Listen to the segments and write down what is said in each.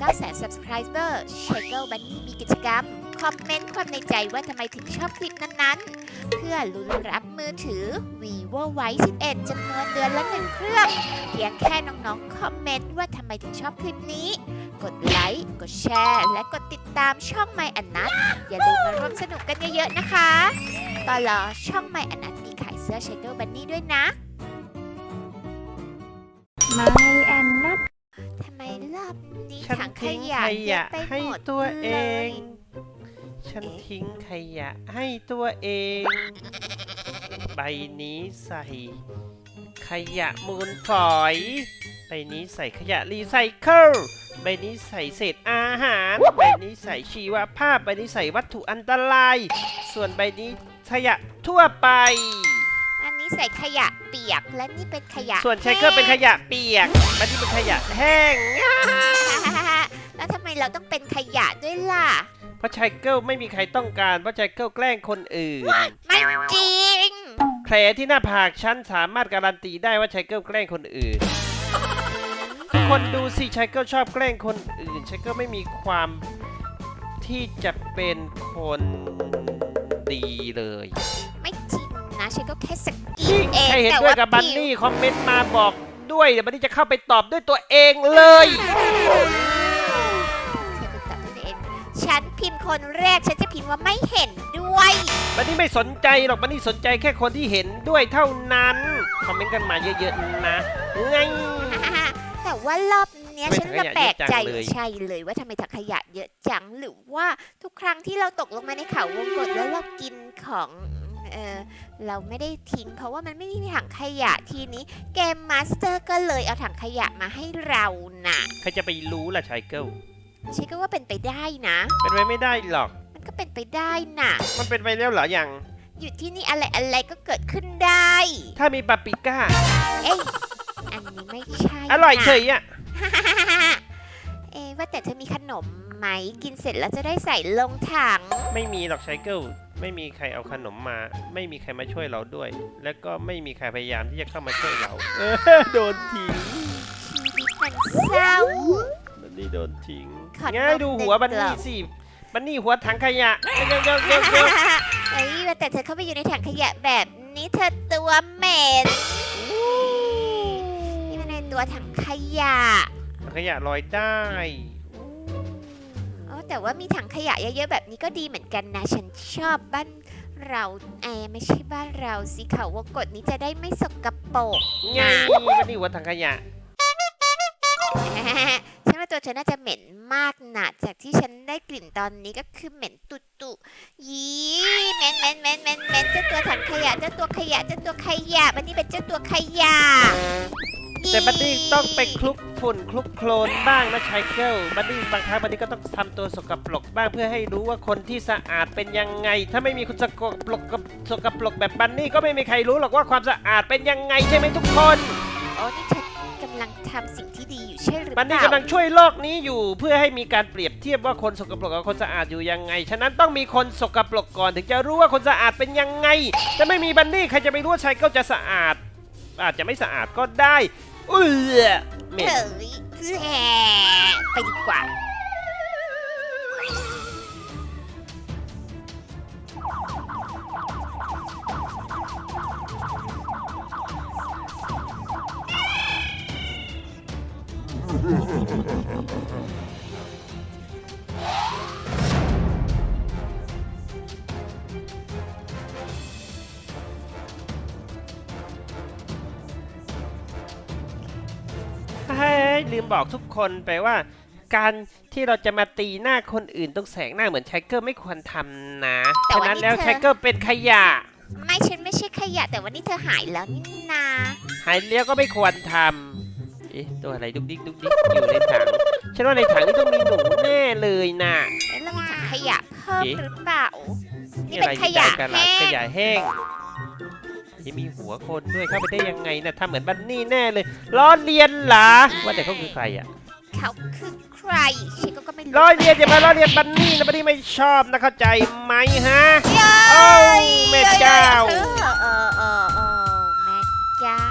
9แสน subscriber s h a k e Bunny มีกิจกรรม คอมเมนต์ความในใจว่าทำไมถึงชอบคลิปนั้นๆ เพื่อลุ้นรับมือถือ vivo y 11จำนวนเดือนละหนึ่งเครื่อง เพียงแค่น้องๆ คอมเมนต์ว่าทำไมถึงชอบคลิปนี้ กดไลค์ กดแชร์ และกดติดตามช่อง My อันนัทอย่าลืมมาร่วมสนุกกันเยอะๆ นะคะตอนรอช่อง My อันนัทมีขายเสื้อ s h a k e Bunny ด้วยนะไม่แอน นัททำไมรอบนี้ฉันถังขทิ้งยะขเยยะอะไปให้หมดตัวเอเลยงฉันทิ้งขยะให้ตัวเอง ใบนี้ใส่ ขยะมูลฝอย ใบนี้ใส่ขยะรีไซเคิล ใบนี้ใส่เศษอาหาร ใบนี้ใส่ชีวภาพ ใบนี้ใส่วัตถุอันตราย ส่วนใบนี้ขยะทั่วไปอั นนี้ใส่ขยะเปียก และนี่เป็นขยะส่วนไชเคิลเป็นขยะเปียกใบนี้เป็นขยะแห้งแห้ง แล้วทำไมเราต้องเป็นขยะด้วยล่ะ เพราะไชเกิลไม่มีใครต้องการ เพราะไชเกิลแกล้งคนอื่น ไม่จริง แผลที่หน้าผากฉันสามารถการันตีได้ว่าไชเกิลแกล้งคนอื่น ทุกคนดูสิไชเกิลชอบแกล้งคนอื่นไชเกิลไม่มีความที่จะเป็นคนดีเลย ไม่จริง นะฉันก็แค่สกินี่นเองใครเห็นแต่ด้วยว่ากับบันผิว นี่คอมเมนต์มาบอกด้วยเดี๋ยวบันนี่จะเข้าไปตอบด้วยตัวเองเลย เธอเป็นตัดตัวเองฉันพิมพ์คนแรกฉันจะพิมพ์ว่าไม่เห็นด้วย บันนี่ไม่สนใจหรอกบันนี่สนใจแค่คนที่เห็นด้วยเท่านั้น คอมเมนต์กันมาเยอะๆนะไง แต่ว่ารอบเนี้ยทำไมฉันถัมางขยะแปลกใจเยอะจังเลย ใช่เลยว่าทำไมถังขยะเยอะจังหรือว่าทุกครั้งที่เราตกลงมาในเขาวงกตแล้วเรากินของ เออเราไม่ได้ทิ้ง เพราะว่ามันไม่มีถังขยะทีนี้ เกมมาสเตอร์ก็เลยเอาถังขยะมาให้เราน่ะใครจะไปรู้ล่ะไชเกิลฉันก็ว่าเป็นไปได้นะ เป็นไปไม่ได้หรอก มันก็เป็นไปได้น่ะ มันเป็นไปแล้วเหรอยังอยู่ที่นี่อะไรอะไรก็เกิดขึ้นได้ ถ้ามีปาปริก้า เอ้ยอันนี้ไม่ใช่อร่อยนะเฉยอะ เอ๊ะว่าแต่เธอมีขนมไหมกินเสร็จแล้วจะได้ใส่ลงถัง ไม่มีหรอกไชเกิล ไม่มีใครเอาขนมมา ไม่มีใครมาช่วยเราด้วย แล้วก็ไม่มีใครพยายามที่จะเข้ามาช่วยเรา เออโดนทิ้งชีวิตมันเศร้าบันนี่โดนทิ้งขอนมง่ายดูหัวหนึ่งบันนี่กล่องสิบันนี่หัวถังขยะเร็วเร็วเร็วเร็วเอ้ยว่าแต่เธอเข้าไปอยู่ในถังขยะแบบนี้เธอตัวเหม็นนี่มันในตัวถังขยะถังขยะลอยได้อ๋อ แต่ว่ามีถังขยะเยอะๆแบบนี้ก็ดีเหมือนกันนะ ฉันชอบบ้านเราเอยไม่ใช่บ้านเราสิเขาวงกตนี้จะได้ไม่สกปรกไงบันนี่หัวถังขยะฉันว่าตัวเธอน่าจะเหม็นมากนะจากที่ฉันได้กลิ่นตอนนี้ก็คือเหม็นตุตุยีเหม็นเหม็นเหม็นเหม็นเหม็นเจ้าตัวถังขยะเจ้าตัวขยะเจ้าตัวขยะบันนี้เป็นเจ้าตัวขยะ แต่บันนี่ต้องไปคลุกฝุ่นคลุกโคลนบ้างนะไชเกิลบันนี่บางครั้งบันนี่ก็ต้องทำตัวสกปรกบ้างเพื่อให้รู้ว่าคนที่สะอาดเป็นยังไง ถ้าไม่มีคนสกปรกกับสกปรกแบบบันนี่ก็ไม่มีใครรู้หรอกว่าความสะอาดเป็นยังไงใช่ไหมทุกคน โอ้นี่เธอกำลังทำสิ่งที่ดีอยู่ใช่หรือเปบันนี่ล่ากำลังช่วยโลกนี้อยู่เพื่อให้มีการเปรียบเทียบว่าคนสกปรกกับคนสะอาดอยู่ยังไง ฉะนั้นต้องมีคนสกปรกก่อนถึงจะรู้ว่าคนสะอาดเป็นยังไง จะไม่มีบันนี่ใครจะไปรู้ว่าไชเกิลจะสะอาด อาจจะไม่สะอาดก็ได้ เออเหม็ บอกทุกคนไปว่า การที่เราจะมาตีหน้าคนอื่นตรงแสงหน้าเหมือนไชเกิลไม่ควรทำนะแต่ฉะว่านั้นนี่แล้วเธอไชเกิลเป็นขยะไม่ฉันไม่ใช่ขยะ แต่วันนี้เธอหายแล้วนี่นาหายเลี้ยวก็ไม่ควรทำเอ๊ะตัวอะไรดุกดิกดุกดิกอยู่ในถังฉันว่าในถังนี่ต้องมีหนูแน่เลยนะเอ๊ะแล้วมีถังขยะเพิ่มเอ๊ะ หรือเปล่า นี่นี่เป็อะไรนขยะกระดาษแห้ขงยะแห้ง นี่มีหัวคนด้วยเข้าไปได้ยังไงนะทำเหมือนบันนี่แน่เลยล้อเลียนเหรอว่าแต่เขาคือใครอะเขาคือใครฉันก็ไม่รู้ล้อเลียนอย่ามาล้อเลียนบันนี่นะบันนี่ไม่ชอบนะเข้าใจไหมฮะเย้โอ้แม่เจ้าเออเออเออเออแม่เจ้า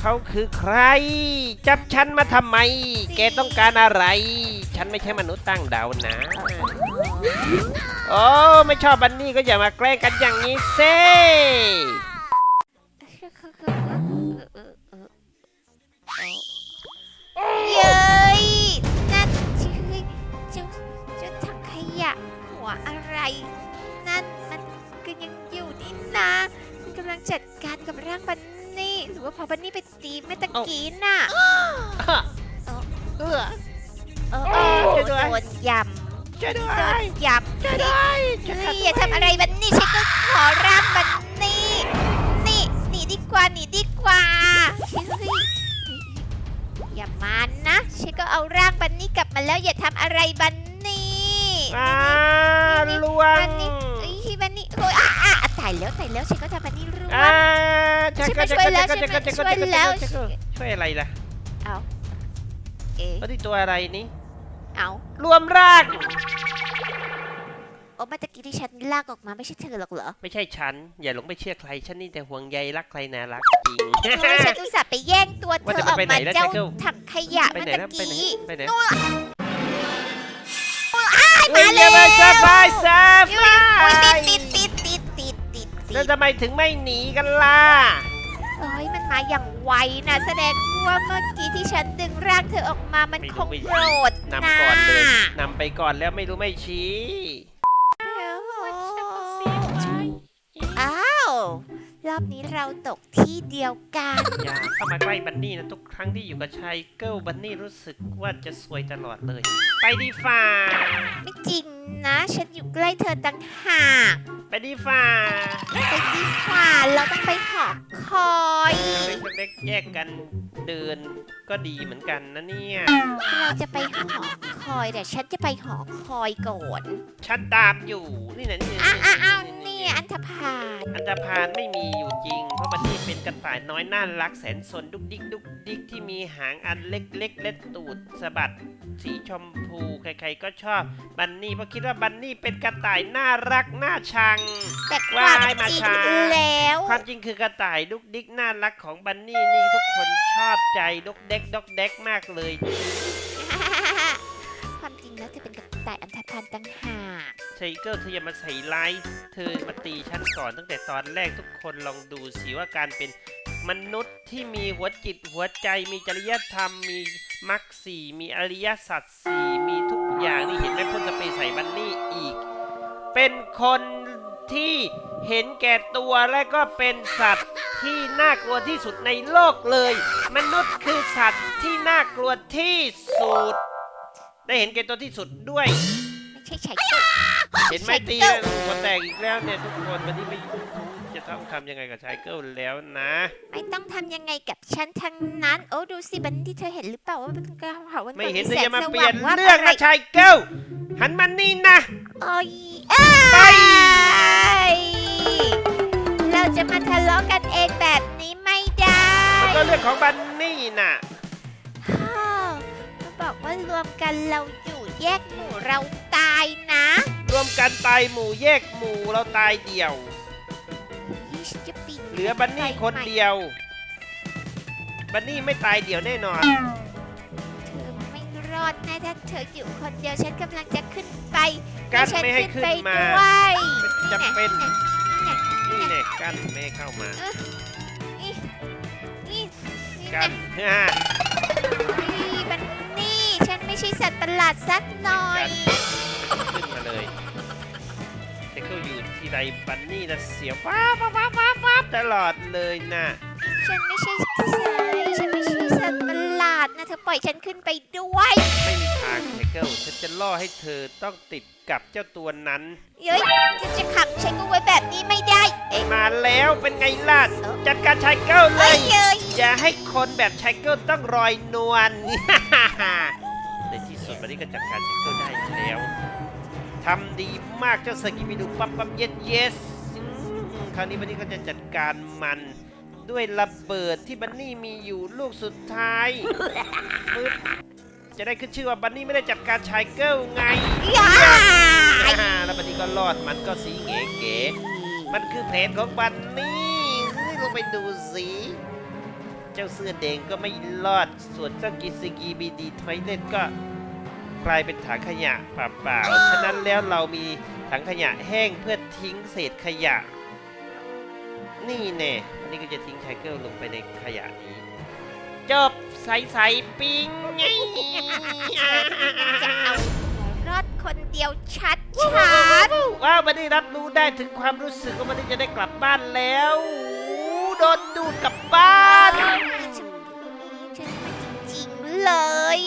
เขาเขาคือใคร จับฉันมาทำไม แกต้องการอะไร ฉันไม่ใช่มนุษย์ตั้งดาวนะ โอ้ไม่ชอบบันนี่ก็อย่ามาแกล้งกันอย่างนี้เซ่เย้ยนั่นคือเจ้าเจ้าถังขยะหัวอะไร นั่นมันก็ยังอยู่นี่นะมันกำลังจัดการกับร่างบันนี่หรือว่าพอบันนี่ไปตีเมื่อตะกี้น่ะเออเออช่วยด้วยโดนย ช่วยด้วำโดนยยำช่วยด้วยเฮ้ยอย่าทำอะไรบันนี่ฉันก็ขอร่างบันนี่นี่หนีดีกว่าหนีดีกว่าเฮ้ยเฮ้ยอย่ามานะฉันก็เอาร่างบันนี่กลับมาแล้วอย่าทำอะไรบันนี่อ่าลวบังนนี่เอ้ยบันนี่โอ้ยอะอะอะตายแล้วตายแล้วฉันก็ทำบันนี่ร่วอ่างฉันก็ฉันมาช่วยแล้วฉันก็ฉันมาช่วยแล้วฉันก็ช่วยอะไรล่ะเอ๊ะแล้วที่ตัวอะไรนี่ เอารวมร่าง โอ้เมื่อตะกี้ที่ฉันลากออกมาไม่ใช่เธอหรอกเหรอไม่ใช่ฉัน อย่าหลงไปเชื่อใคร ฉันนี่แต่ห่วงใยรักใครนะรักจริงโอ้ยฉันอุตส่าห์ไปแย่งตัวเธว่าอจะออกไปไหนมาแล้วเจ้าไชเกิลถังขยะไปเมื่อไหนตะนะไปไหนกี้ไปไหน นู่นเฮ้ยอย่ามาซาบายซาอุ๊บายอุ๊ยยติดติดติดติดติดติดติแล้วดทำไมถึงไม่หนีกันล่ะ เอ้ยมันมาอย่างไวนะแสดงว่าเมื่อกี้ที่ฉันดึงร่างเธอออกมามันไม่รู้คงไม่โกรธนำนะก่อนเลยนำไปก่อนแล้วไม่รู้ไม่ชี้ อ้าว รอบนี้เราตกที่เดียวกัน อย่าเข้ามาใกล้บันนี่นะทุกครั้งที่อยู่กับชายเกิลบันนี่รู้สึกว่าจะสวยตลอดเลย ไปดีฝ่าไม่จริงนะ ฉันอยู่ใกล้เธอตั้งหากไปดีฝ่าไปดีกว่าเราต้องไปหอคอยเล็ กแยกกันเดินก็ดีเหมือนกันนะเนี่ย เราจะไปหอคอ ยแต่ฉันจะไปหอคอยก่อนฉันตามอยู่นี่นะนี่อ้านะวอ้าวอ้าวเนี่ยอันธพาลอันธพาลไม่มีอยู่จริง เพราะบันนี่เป็นกระต่ายน้อยน่ารักแสนสนดุกดิกดุกดิกที่มีหางอันเล็กๆเล็ดตูดสะบัดสีชมพูใครๆก็ชอบบันนี่เพราะคิดว่าบันนี่เป็นกระต่ายน่ารักน่าชัง แต่ความว่ายมาจริงช้าแล้ว ความจริงคือกระต่ายดุกดิกน่ารักของบันนี่นี่ทุกคนชอบใจดกเด็กดกเด็กมากเลย อเป็นกระต่ายอันธพาลตั้งหากไชเกิลเธออย่ามาใส่ร้ายเธอมาตีฉันก่อนตั้งแต่ตอนแรกทุกคนลองดูสิว่าการเป็นมนุษย์ที่มีหัวจิตหัวใจมีจริยธรรม มีมรรคสี่มีอริยสัจสี่มีทุกอย่างนี่เห็นไหมพ่นสเปรย์ใส่บันนี่อีก เป็นคนที่เห็นแก่ตัวและก็เป็นสัตว์ที่น่ากลัวที่สุดในโลกเลย มนุษย์คือสัตว์ที่น่ากลัวที่สุด ได้เห็นแก่ตัวที่สุดด้วย ไม่ใช่ไชเกิลเห็นไหมชายตีเกิลหัวแตกอีกแล้วเนี่ยทุกคนวันนี้ไม่จะต้องทำยังไงกับชายเกิลแล้วนะ ไม่ต้องทำยังไงกับฉันทั้งนั้น โอ้ดูสิบันที่เธอเห็นหรือเปล่าว่ามันก็หาวันไม่ก่อนเห็นมีจะแสจะงมาสเปลี่ว่ายนงว่าเรื่องอะไรนะชายเกิลหันมานี่นะโอ้ยเอ้ยเราจะมาทะเลาะกันเองแบบนี้ไม่ได้ มันก็เรื่องของบันนี่น่ะ ว่ารวมกันเราอยู่แยกหมู่เราตายนะรวมกันตายหมู่แยกหมู่เราตายเดี่ยวเฮ้ยฉันจะปีนเหลือบันนี่คนเดียว บันนี่ไม่ตายเดี่ยวแน่นอน เธอไม่รอดแน่ถ้าเธออยู่คนเดียวฉันกำลังจะขึ้นไปกันฉัไม่ให้ขึ้นไปมาด้วยจะเป็นนี่นี่แน่กันไม่ให้เข้ามา นี่นี่นี่กันนะฮ่านี่บันนี่ฉันไม่ ใช่สัตว์ประหลาดสักหน่อย ขึ้นมาเลยไซเคิลอยู่ที่ใดบันนี่นะเสียวฟ้าฟ้าฟ้าฟ้าฟ้าตลอดเลยน่ะฉันไม่ใช่สัตว์ฉันไม่ใช่สัตว์ประหลาดนะเธอปล่อยฉันขึ้นไปด้วย ไม่มีทางไซเคิลฉันจะล่อให้เธอต้องติดกับเจ้าตัวนั้น เย้ยจะจะขังฉันก็ไว้แบบนี้ไม่ได้ เอ๊ะ มาแล้วเป็นไงล่ะเอ้า จัดการชายเกิลเลเอ้ยย เย้ยอย่าให้คนแบบชายเกิลต้องรอยนวล ในที่สุดวันนี้ก็จัดการชายเกิลได้แล้วทำดีมากเจ้าสกิมิดูปั๊บปั๊บเย็ดเยสอืมคราวนี้วันนี้ก็จะจัดการมันด้วยระเบิดที่บันนี่มีอยู่ลูกสุดท้ายปึ๊บจะได้ขึ้นชื่อว่าบันนี่ไม่ได้จัดการชายเกิลไงย้าอ่าแล้วบันนี่ก็รอดมันก็สีเก๋ๆมันคือแผนของบันนี่นี่ลงไปดูสิเจ้าเสื้อแดงก็ไม่รอด ส่วนเจ้ากิสกีบีดีทอยเล็ตก็กลายเป็นถังขยะเปล่าๆ ฉะนั้นแล้วเรามีถังขยะแห้งเพื่อทิ้งเศษขยะ นี่แน่วันนี้ก็จะทิ้งไชเกิลลงไปในขยะนี้ จบใสใสๆปิงไงจะเอาตัวรอดคนเดียวชัดชัดว้าวมันได้รับรู้ได้ถึงความรู้สึกว่ามันได้จะได้กลับบ้านแล้ว โดนดูดกลับบ้าน ฉันไม่จริงๆเลย